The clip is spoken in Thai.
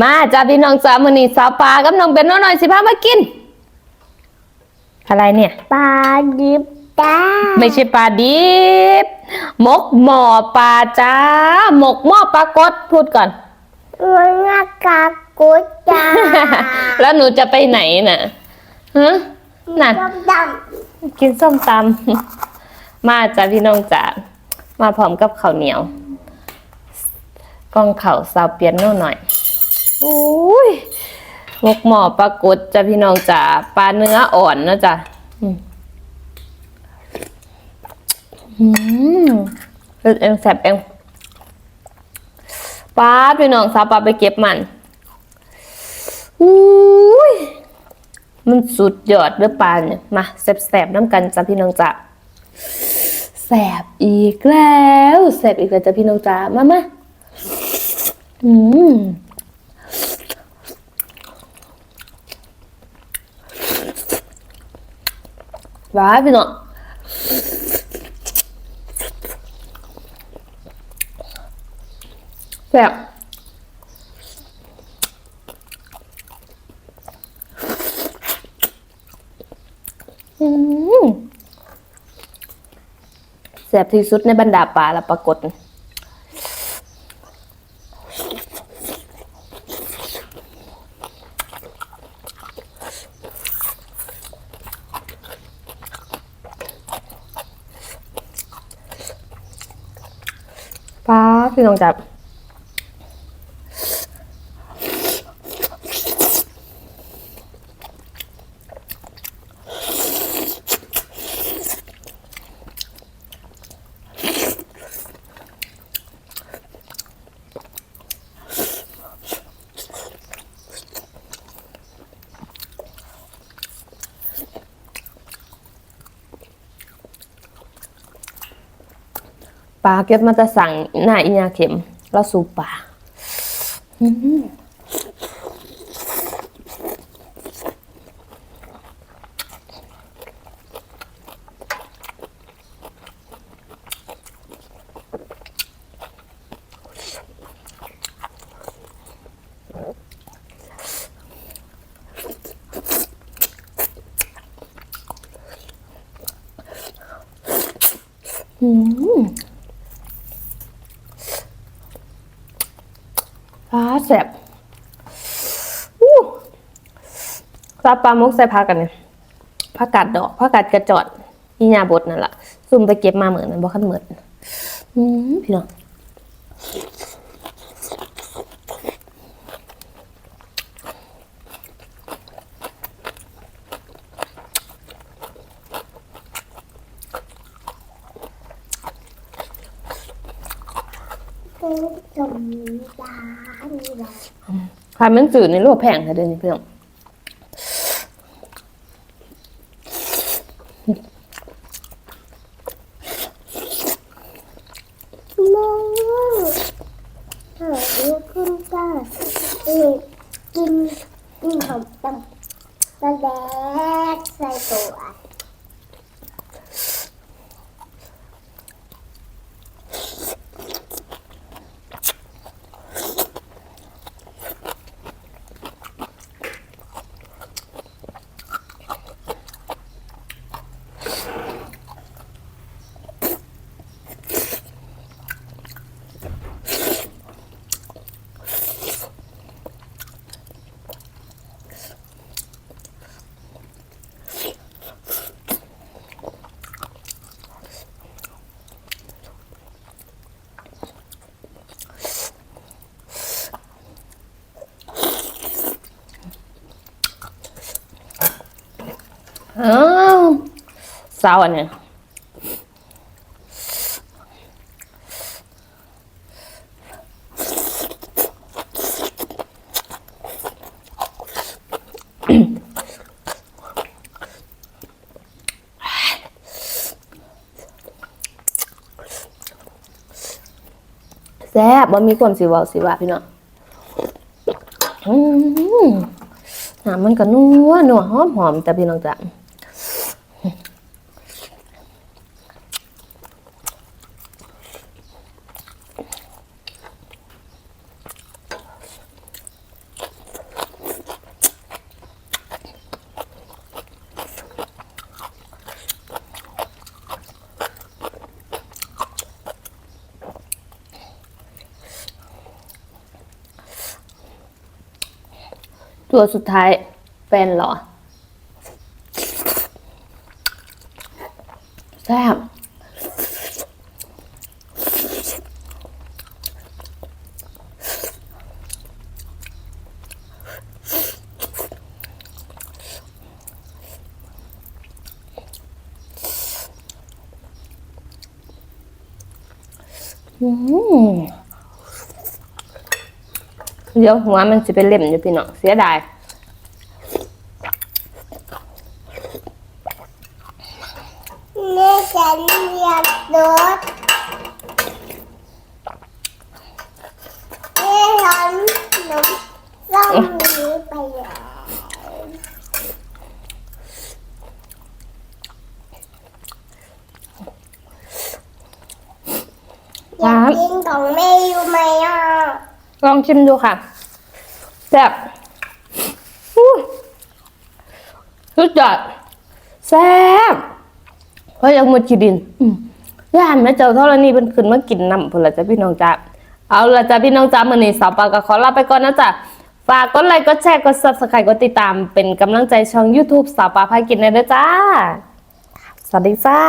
มาจ้าพี่น้องจ้ามื้อนี้สาวปลากับน้องเป็นน้องหน่อยสิพามากิน อะไรเนี่ย ปลาดิบจ้าไม่ใช่ปลาดิบหมกหม้อปลาจ้าหมกหม้อปลากดพูดก่อนมันหน้ากากกุดจ้าแล้วหนูจะไปไหนน่ะฮะน่ะดำดกินส้มตำมาจ้าพี่น้องจ๋ามาพร้อมกับข้าวเหนียว กล้องเข่าสาวเปียโน่หน่อยอุ้ยหมกหม้อปลากดจ้าพี่น้องจ๋าปลาเนื้ออ่อนนะจ๊ะอืมอืมเอดเองแสบเองปลาพี่น้องสาวปลาไปเก็บมันอุ้ยมันสุดยอดเด้อปลาเนี่ยมาแสบๆน้ำกันจ้ะพี่น้องจ๋าแสบอีกแล้วแสบอีกแล้วจ้ะพี่น้องจ๋ามามา อืมว้ายพี่น้องแสบอืมแสบที่สุดในบรรดาปลาละปรากฏ พี่น้องจะ ลาเก็บมาจะสั่งหน้าอีญาเข็มแล้วสูบปลาอื้อหืออื้อหือปลาแสบอู้ ปลาปลามกใส่ผักกันเนี่ยผักกาดดอกผักกาดกระจอดอีญาบดนั่นแหละซุ่มไปเก็บมาเหมือนมันบ่คันเหมือนอืมพี่น้องำเป็นจมตานี่แหละความมันจืดในโลกแพงค่ะเดี๋ยวนี้พี่น้อง มองเออ ดูคุณจ้าออกินกินหอมตังตะแดก อ้าวสาวอันเนี่ยแซ่บบ่มีความสิวาสิว่าพี่เน้องอืมน้ำมันก็นัวนัวหอมหอมแต่พี่น้องจ้ะ ตัวสุดท้ายแฟนหรอแซ่บอืม เดี๋ยวหัวมันจะเป็นเล่มอยู่พี่น้องเสียดายนี่ฉันเรียนรถนี่ฉันหนูต้องหนีไปแล้วอยากกินของแม่อยู่ไหมอะ ลองชิมดูค่ะแซ่บอู้สุดยอดแซ่บเพราะยังมดขีดินย่านแม่เจ้าเท่านี้เป็นขึ้นมากินน้ำพลจ้ะพี่น้องจ้าเอาละจ้ะพี่น้องจ้ามื้อนี้สาวปาก็ขอลาไปก่อนนะจ๊ะฝากกดไลค์กดแชร์กด Subscribe กดติดตามเป็นกำลังใจช่อง YouTube สาวปาพากินได้เด้อจ้า สวัสดีจ้า